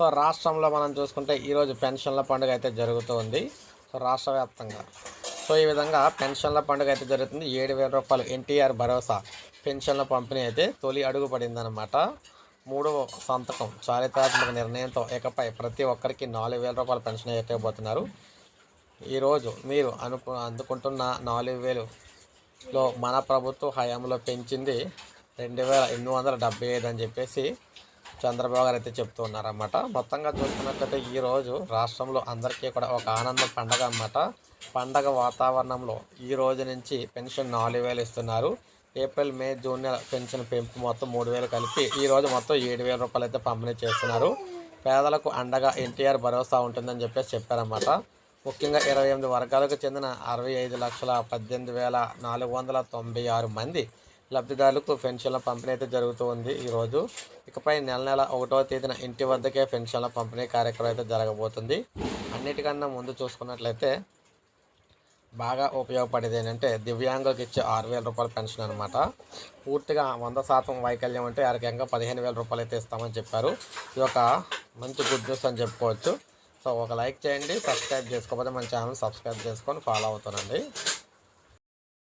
So రాష్ట్రంలో మనం చూసుకుంటే ఈరోజు పెన్షన్ల పండుగ అయితే జరుగుతుంది సో రాష్ట్ర వ్యాప్తంగా. సో ఈ విధంగా పెన్షన్ల పండుగ అయితే జరుగుతుంది. ఏడు వేల రూపాయలు ఎన్టీఆర్ భరోసా పెన్షన్ల పంపిణీ అయితే తొలి అడుగు పడిందనమాట మూడవ సంతకం చారిత్రాత్మక నిర్ణయంతో ఇకపై ప్రతి ఒక్కరికి నాలుగు వేల రూపాయల పెన్షన్ ఎక్కబోతున్నారు ఈరోజు మీరు అనుకు అందుకుంటున్న నాలుగు వేలులో మన ప్రభుత్వ హయాంలో పెంచింది రెండు వేల ఎనిమిది వందల డెబ్బై ఐదు అని చెప్పేసి చంద్రబాబు గారు అయితే చెప్తూ ఉన్నారన్నమాట. మొత్తంగా చూసుకున్నట్లయితే ఈరోజు రాష్ట్రంలో అందరికీ కూడా ఒక ఆనంద పండగ అన్నమాట. పండగ వాతావరణంలో ఈ రోజు నుంచి పెన్షన్ నాలుగు వేలు ఇస్తున్నారు. ఏప్రిల్ మే జూన్ నెల పెన్షన్ పెంపు మొత్తం మూడు వేలు కలిపి ఈ రోజు మొత్తం ఏడు వేల రూపాయలు అయితే పంపిణీ చేస్తున్నారు. పేదలకు అండగా ఎన్టీఆర్ భరోసా ఉంటుందని చెప్పేసి చెప్పారన్నమాట. ముఖ్యంగా ఇరవై ఎనిమిది వర్గాలకు చెందిన అరవై ఐదు లక్షల పద్దెనిమిది వేల నాలుగు వందల తొంభై ఆరు మంది లబ్ధిదారులకు పెన్షన్ల పంపిణీ అయితే జరుగుతూ ఉంది ఈరోజు ఇకపై నెల నెల ఒకటో తేదీన ఇంటి వద్దకే పెన్షన్ల పంపిణీ కార్యక్రమం అయితే జరగబోతుంది. అన్నిటికన్నా ముందు చూసుకున్నట్లయితే బాగా ఉపయోగపడేది ఏంటంటే దివ్యాంగులకు ఇచ్చే ఆరు వేల రూపాయల పెన్షన్ అనమాట పూర్తిగా వంద శాతం వైకల్యం అంటే ఆరోగ్యంగా పదిహేను వేల రూపాయలు అయితే ఇస్తామని చెప్పారు. ఇది ఒక మంచి గుడ్ న్యూస్ అని చెప్పుకోవచ్చు. సో ఒక లైక్ చేయండి సబ్స్క్రైబ్ చేసుకోకపోతే మన ఛానల్ సబ్స్క్రైబ్ చేసుకొని ఫాలో అవుతానండి.